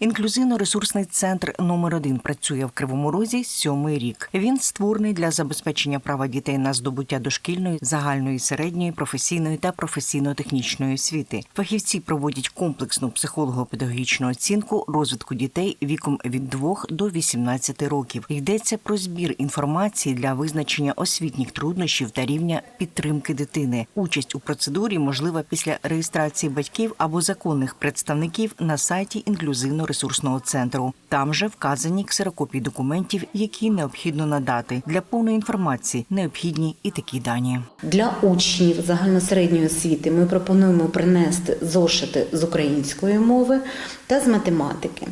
Інклюзивно-ресурсний центр номер 1 працює в Кривому Розі сьомий рік. Він створений для забезпечення права дітей на здобуття дошкільної, загальної, середньої, професійної та професійно-технічної освіти. Фахівці проводять комплексну психолого-педагогічну оцінку розвитку дітей віком від 2 до 18 років. Йдеться про збір інформації для визначення освітніх труднощів та рівня підтримки дитини. Участь у процедурі можлива після реєстрації батьків або законних представників на сайті інклюзивно-ресурсного центру. Там же вказані ксерокопії документів, які необхідно надати. Для повної інформації необхідні і такі дані. Для учнів загальносередньої освіти ми пропонуємо принести зошити з української мови та з математики.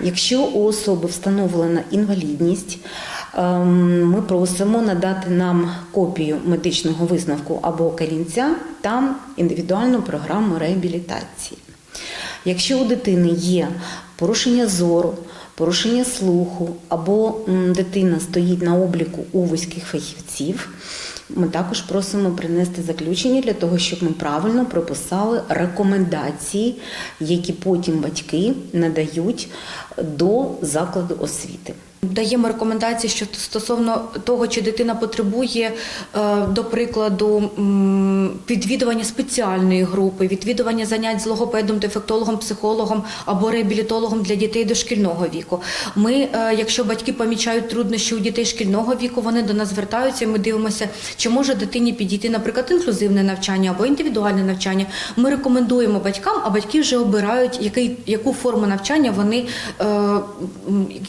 Якщо у особи встановлена інвалідність, ем, ми просимо надати нам копію медичного висновку або корінця та індивідуальну програму реабілітації. Якщо у дитини є порушення зору, порушення слуху або дитина стоїть на обліку у вузьких фахівців, ми також просимо принести заключення для того, щоб ми правильно прописали рекомендації, які потім батьки надають до закладу освіти. Даємо рекомендації, що стосовно того, чи дитина потребує, е, до прикладу, відвідування спеціальної групи, відвідування занять з логопедом, дефектологом, психологом або реабілітологом для дітей дошкільного віку. Ми, е, якщо батьки помічають труднощі у дітей шкільного віку, вони до нас звертаються. і Ми дивимося, чи може дитині підійти, наприклад, інклюзивне навчання або індивідуальне навчання. Ми рекомендуємо батькам, а батьки вже обирають, який, яку форму навчання вони е,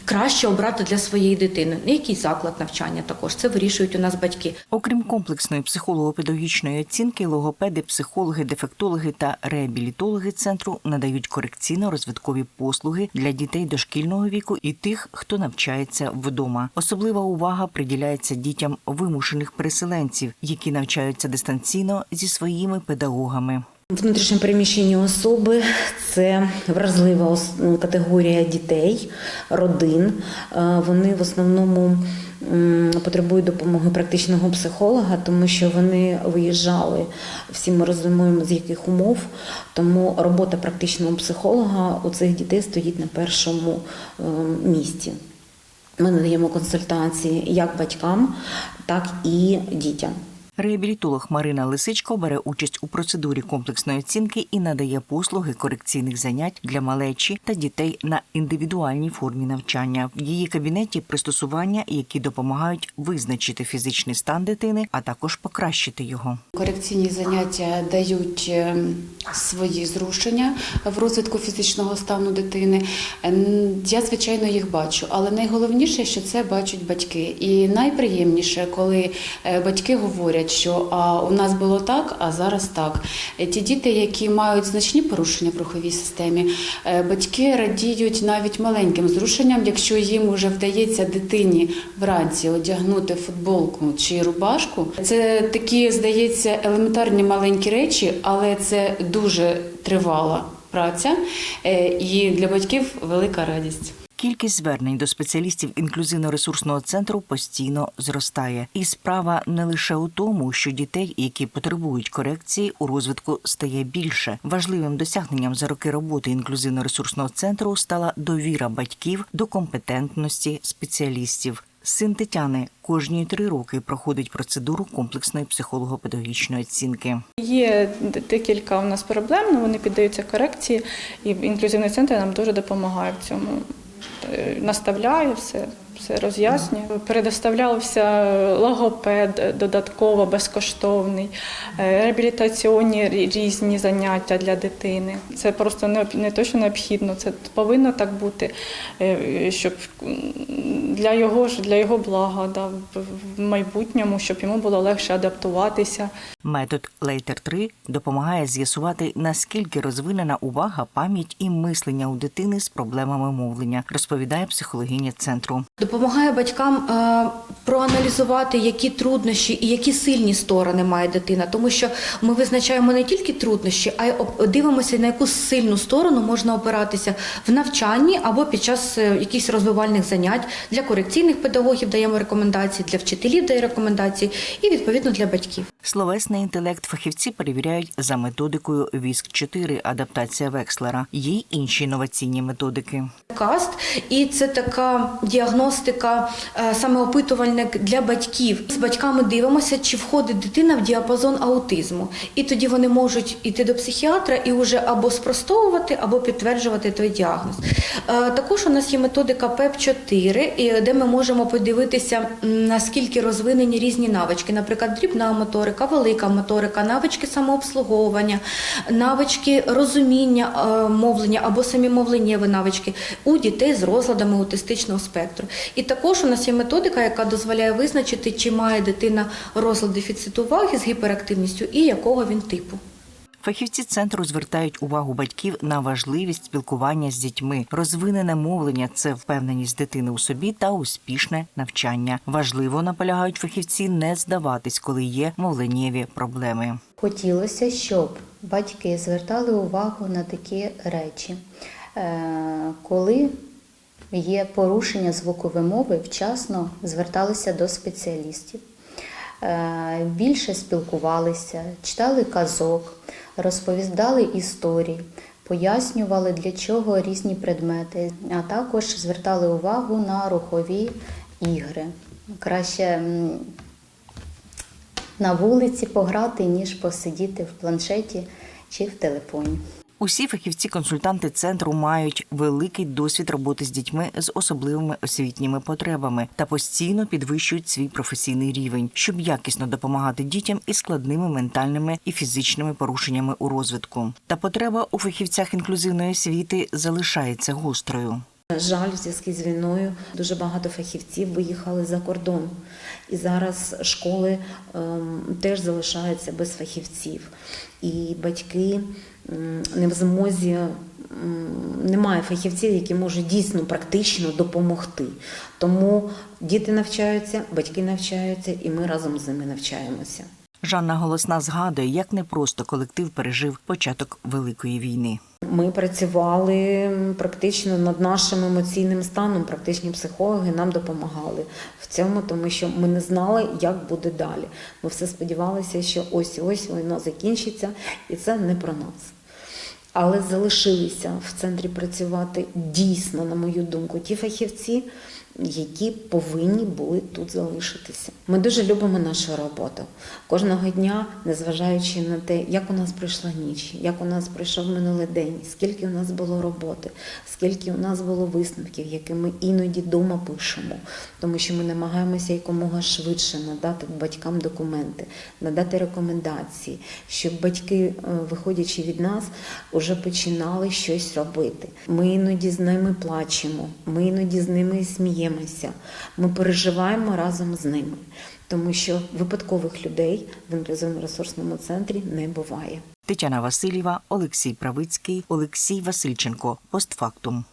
краще обрати для своєї дитини. Який заклад навчання також це вирішують у нас батьки. Окрім комплексної психолого-педагогічної оцінки, логопеди, психологи, дефектологи та реабілітологи центру надають корекційно-розвиткові послуги для дітей дошкільного віку і тих, хто навчається вдома. Особлива увага приділяється дітям вимушених переселенців, які навчаються дистанційно зі своїми педагогами. Внутрішньо переміщені особи це вразлива категорія дітей, родин. Е, Вони в основному потребують допомоги практичного психолога, тому що вони виїжджали, всі ми розуміємо, з яких умов. Тому робота практичного психолога у цих дітей стоїть на першому е, місці. Ми надаємо консультації як батькам, так і дітям. Реабілітолог Марина Лисичко бере участь у процедурі комплексної оцінки і надає послуги корекційних занять для малечі та дітей на індивідуальній формі навчання. В її кабінеті пристосування, які допомагають визначити фізичний стан дитини, а також покращити його. Корекційні заняття дають е, свої зрушення в розвитку фізичного стану дитини. Я, звичайно, їх бачу, але найголовніше, що це бачать батьки. І найприємніше, коли е, батьки говорять, що а, у нас було так, а зараз так. Е, Ті діти, які мають значні порушення в руховій системі, е, батьки радіють навіть маленьким зрушенням, якщо їм вже вдається дитині вранці одягнути футболку чи рубашку. Це такі, здається, елементарні маленькі речі, але це дуже тривала праця е, і для батьків велика радість. Кількість звернень до спеціалістів інклюзивно-ресурсного центру постійно зростає, і справа не лише у тому, що дітей, які потребують корекції, у розвитку стає більше. Важливим досягненням за роки роботи інклюзивно-ресурсного центру стала довіра батьків до компетентності спеціалістів. Син Тетяни кожні три роки проходить процедуру комплексної психолого-педагогічної оцінки. Є декілька у нас проблем, але вони піддаються корекції, і інклюзивний центр нам дуже допомагає в цьому. Е, Наставляє все, все роз'яснює. Передоставлявся логопед додатково безкоштовний, е, реабілітаційні різні заняття для дитини. Це просто не те, що необхідно, це повинно так бути, е, щоб для його ж для його блага, да, в- в майбутньому, щоб йому було легше адаптуватися. Метод Лейтер 3 допомагає з'ясувати наскільки розвинена увага, пам'ять і мислення у дитини з проблемами мовлення, розповідає психологиня центру. Допомагає батькам е, проаналізувати, які труднощі і які сильні сторони має дитина, тому що ми визначаємо не тільки труднощі, а й дивимося, на яку сильну сторону можна опиратися в навчанні або під час е, якихось розвивальних занять для корекційних педагогів даємо рекомендації, для вчителів дає рекомендації і відповідно для батьків. Словесний інтелект фахівці перевіряють за методикою ВІСК-4 адаптація Векслера. Є інші інноваційні методики. Каст, і це така діагностика, е, саме опитувальник для батьків. З батьками дивимося, чи входить дитина в діапазон аутизму. І тоді вони можуть йти до психіатра і вже або спростовувати, або підтверджувати той діагноз. Е, Також у нас є методика ПЕП-4, де ми можемо подивитися, наскільки розвинені різні навички, наприклад, дрібна моторика, велика моторика, навички самообслуговування, навички розуміння е, мовлення або самі мовленнєві навички у дітей з розладами аутистичного спектру. І також у нас є методика, яка дозволяє визначити, чи має дитина розлад дефіциту уваги з гіперактивністю і якого він типу. Фахівці центру звертають увагу батьків на важливість спілкування з дітьми. Розвинене мовлення це впевненість дитини у собі та успішне навчання. Важливо наполягають фахівці не здаватись, коли є мовленнєві проблеми. Хотілося, щоб батьки звертали увагу на такі речі. Е, Коли є порушення звукової мови, вчасно зверталися до спеціалістів. Е, Більше спілкувалися, читали казок, розповідали історії, пояснювали, для чого різні предмети, а також звертали увагу на рухові ігри. Краще на вулиці пограти, ніж посидіти в планшеті чи в телефоні. Усі фахівці-консультанти центру мають великий досвід роботи з дітьми з особливими освітніми потребами та постійно підвищують свій професійний рівень, щоб якісно допомагати дітям із складними ментальними і фізичними порушеннями у розвитку. Та потреба у фахівцях інклюзивної освіти залишається гострою. Жаль, в зв'язку з війною дуже багато фахівців виїхали за кордон. І зараз школи ем, теж залишаються без фахівців. І батьки не в змозі, немає фахівців, які можуть дійсно практично допомогти. Тому діти навчаються, батьки навчаються, і ми разом з ними навчаємося. Жанна Голосна згадує, як непросто колектив пережив початок великої війни. Ми працювали практично над нашим емоційним станом. Практичні психологи нам допомагали в цьому, тому що ми не знали, як буде далі. Ми все сподівалися, що ось ось війна закінчиться, і це не про нас. Але залишилися в центрі працювати дійсно, на мою думку, ті фахівці, які повинні були тут залишитися. Ми дуже любимо нашу роботу. Кожного дня, незважаючи на те, як у нас пройшла ніч, як у нас пройшов минулий день, скільки у нас було роботи, скільки у нас було висновків, які ми іноді вдома пишемо, тому що ми намагаємося якомога швидше надати батькам документи, надати рекомендації, щоб батьки, е, виходячи від нас, вже починали щось робити. Ми іноді з ними плачемо, ми іноді з ними сміємося, ми переживаємо разом з ними, тому що випадкових людей в інклюзивно-ресурсному центрі не буває. Тетяна Васильєва, Олексій Правицький, Олексій Васильченко. Постфактум.